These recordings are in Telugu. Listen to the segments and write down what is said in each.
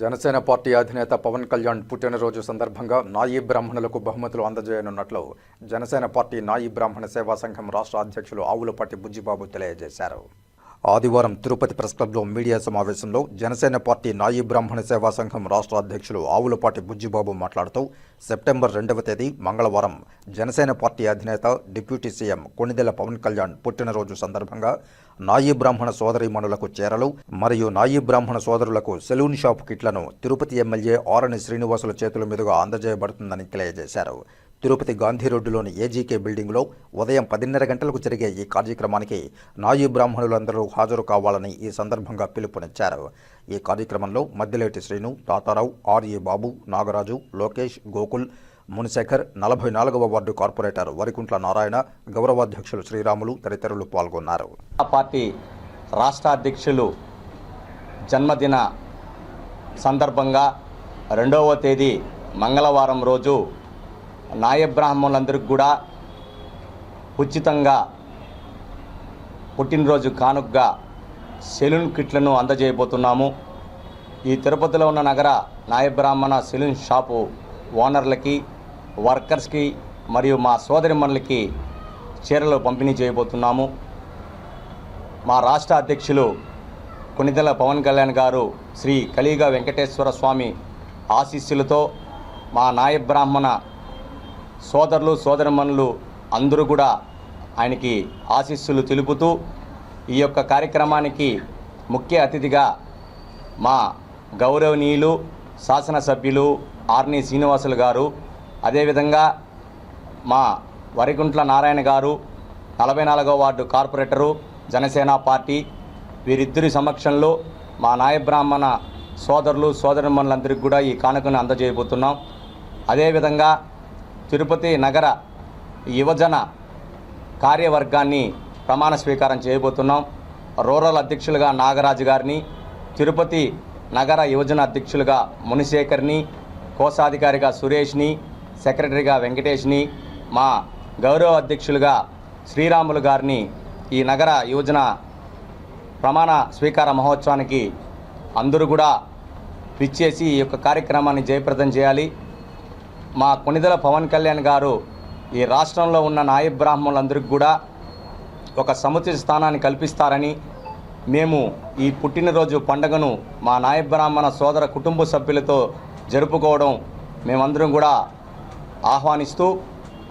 జనసేన పార్టీ అధినేత పవన్ కళ్యాణ్ పుట్టినరోజు సందర్భంగా నాయి బ్రాహ్మణులకు బహుమతులు అందజేయనున్నట్లు జనసేన పార్టీ నాయి బ్రాహ్మణ సేవా సంఘం రాష్ట్ర అధ్యక్షులు ఆవులపాటి బుజ్జిబాబు తెలియజేశారు. ఆదివారం తిరుపతి ప్రెస్ క్లబ్లో మీడియా సమావేశంలో జనసేన పార్టీ నాయి బ్రాహ్మణ సేవా సంఘం రాష్ట్ర అధ్యక్షులు ఆవులపాటి బుజ్జిబాబు మాట్లాడుతూ సెప్టెంబర్ రెండవ తేదీ మంగళవారం జనసేన పార్టీ అధినేత డిప్యూటీ సీఎం కొణిదెల పవన్ కళ్యాణ్ పుట్టినరోజు సందర్భంగా నాయి బ్రాహ్మణ సోదరిమణులకు చీరలు మరియు నాయి బ్రాహ్మణ సోదరులకు సెలూన్ షాప్ కిట్లను తిరుపతి ఎమ్మెల్యే ఆరణి శ్రీనివాసుల చేతుల మీదుగా అందజేయబడుతుందని తెలియజేశారు. తిరుపతి గాంధీ రోడ్డులోని ఏజీకే బిల్డింగ్లో ఉదయం పదిన్నర గంటలకు జరిగే ఈ కార్యక్రమానికి నాయీ బ్రాహ్మణులందరూ హాజరు కావాలని ఈ సందర్భంగా పిలుపునిచ్చారు. ఈ కార్యక్రమంలో మద్దిలేటి శ్రీను తాతారావు ఆర్ఏ బాబు నాగరాజు లోకేష్ గోకుల్ మునిశేఖర్ నలభై నాలుగవ వార్డు కార్పొరేటర్ వరికుంట్ల నారాయణ గౌరవాధ్యక్షులు శ్రీరాములు తదితరులు పాల్గొన్నారు. ఆ పార్టీ రాష్ట్ర అధ్యక్షులు జన్మదిన సందర్భంగా రెండవ తేదీ మంగళవారం రోజు నాయబ్రాహ్మణులందరికీ కూడా ఉచితంగా పుట్టినరోజు కానుకగా సెలూన్ కిట్లను అందజేయబోతున్నాము. ఈ తిరుపతిలో ఉన్న నగర నాయబ్రాహ్మణ సెలూన్ షాపు ఓనర్లకి వర్కర్స్కి మరియు మా సోదరిమణులకి చీరలు పంపిణీ చేయబోతున్నాము. మా రాష్ట్ర అధ్యక్షులు కొనిదెల పవన్ కళ్యాణ్ గారు శ్రీ కలియుగ వెంకటేశ్వర స్వామి ఆశీస్సులతో మా నాయబ్రాహ్మణ సోదరులు సోదరమణులు అందరూ కూడా ఆయనకి ఆశీస్సులు తెలుపుతూ ఈ యొక్క కార్యక్రమానికి ముఖ్య అతిథిగా మా గౌరవనీయులు శాసనసభ్యులు ఆర్ని శ్రీనివాసులు గారు అదేవిధంగా మా వరికుంట్ల నారాయణ గారు నలభై నాలుగో వార్డు కార్పొరేటరు జనసేన పార్టీ వీరిద్దరి సమక్షంలో మా నాయబ్రాహ్మణ సోదరులు సోదరిమణులందరికీ కూడా ఈ కానుకను అందజేయబోతున్నాం. అదేవిధంగా తిరుపతి నగర యువజన కార్యవర్గాన్ని ప్రమాణ స్వీకారం చేయబోతున్నాం. రూరల్ అధ్యక్షులుగా నాగరాజు గారిని తిరుపతి నగర యువజన అధ్యక్షులుగా మునిశేఖర్ని కోశాధికారిగా సురేష్ని సెక్రటరీగా వెంకటేష్ని మా గౌరవ అధ్యక్షులుగా శ్రీరాములు గారిని ఈ నగర యువజన ప్రమాణ స్వీకార మహోత్సవానికి అందరూ కూడా పిచ్చేసి ఈ యొక్క కార్యక్రమాన్ని జయప్రదం చేయాలి. మా కొనిదల పవన్ కళ్యాణ్ గారు ఈ రాష్ట్రంలో ఉన్న నాయ బ్రాహ్మణులందరికీ కూడా ఒక సముచిత స్థానాన్ని కల్పిస్తారని మేము ఈ పుట్టినరోజు పండుగను మా నాయ బ్రాహ్మణ సోదర కుటుంబ సభ్యులతో జరుపుకోవడం మేమందరం కూడా ఆహ్వానిస్తూ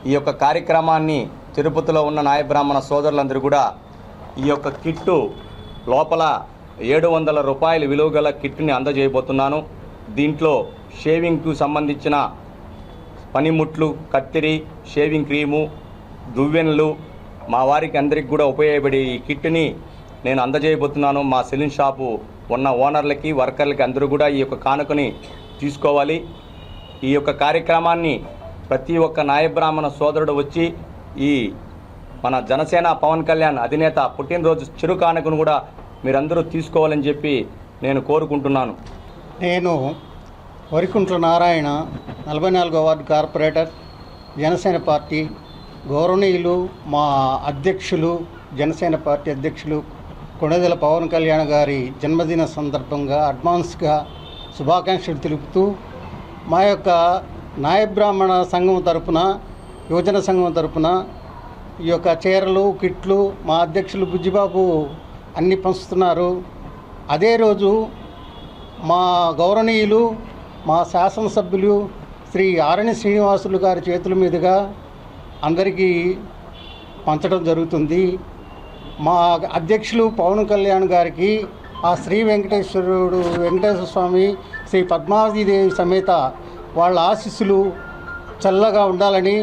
ఈ యొక్క కార్యక్రమాన్ని తిరుపతిలో ఉన్న నాయ బ్రాహ్మణ సోదరులందరూ కూడా ఈ యొక్క కిట్టు లోపల ఏడు వందల రూపాయల విలువ గల కిట్ని అందజేయబోతున్నాను. దీంట్లో షేవింగ్కు సంబంధించిన పనిముట్లు కత్తిరి షేవింగ్ క్రీము దువ్వెనలు మా వారికి అందరికి కూడా ఉపయోగపడే ఈ కిట్ని నేను అందజేయబోతున్నాను. మా సెలూన్ షాపు ఉన్న ఓనర్లకి వర్కర్లకి అందరూ కూడా ఈ యొక్క కానుకని తీసుకోవాలి. ఈ యొక్క కార్యక్రమాన్ని ప్రతి ఒక్క నాయబ్రాహ్మణ సోదరుడు వచ్చి ఈ మన జనసేన పవన్ కళ్యాణ్ అధినేత పుట్టినరోజు చిరు కానుకను కూడా మీరందరూ తీసుకోవాలని చెప్పి నేను కోరుకుంటున్నాను. నేను వరికుంట్ల నారాయణ నలభై నాలుగో వార్డు కార్పొరేటర్ జనసేన పార్టీ గౌరవనీయులు మా అధ్యక్షులు జనసేన పార్టీ అధ్యక్షులు కొణిదెల పవన్ కళ్యాణ్ గారి జన్మదిన సందర్భంగా అడ్వాన్స్గా శుభాకాంక్షలు తెలుపుతూ మా యొక్క నాయబ్రాహ్మణ సంఘం తరపున యువజన సంఘం తరపున ఈ యొక్క చీరలు కిట్లు మా అధ్యక్షులు బుజ్జిబాబు అన్ని పంచుతున్నారు. అదే రోజు మా గౌరవనీయులు మా శాసనసభ్యులు శ్రీ ఆరణి శ్రీనివాసులు గారి చేతుల మీదుగా అందరికీ పంచడం జరుగుతుంది. మా అధ్యక్షులు పవన్ కళ్యాణ్ గారికి ఆ శ్రీ వెంకటేశ్వరుడు వెంకటేశ్వర స్వామి శ్రీ పద్మావతీదేవి సమేత వాళ్ళ ఆశీస్సులు చల్లగా ఉండాలని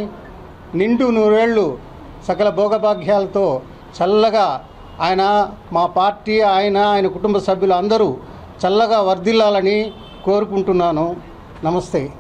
నిండు నూరేళ్ళు సకల భోగభాగ్యాలతో చల్లగా ఆయన మా పార్టీ ఆయన ఆయన కుటుంబ సభ్యులు అందరూ చల్లగా వర్ధిల్లాలని కోరుకుంటున్నాను. నమస్తే.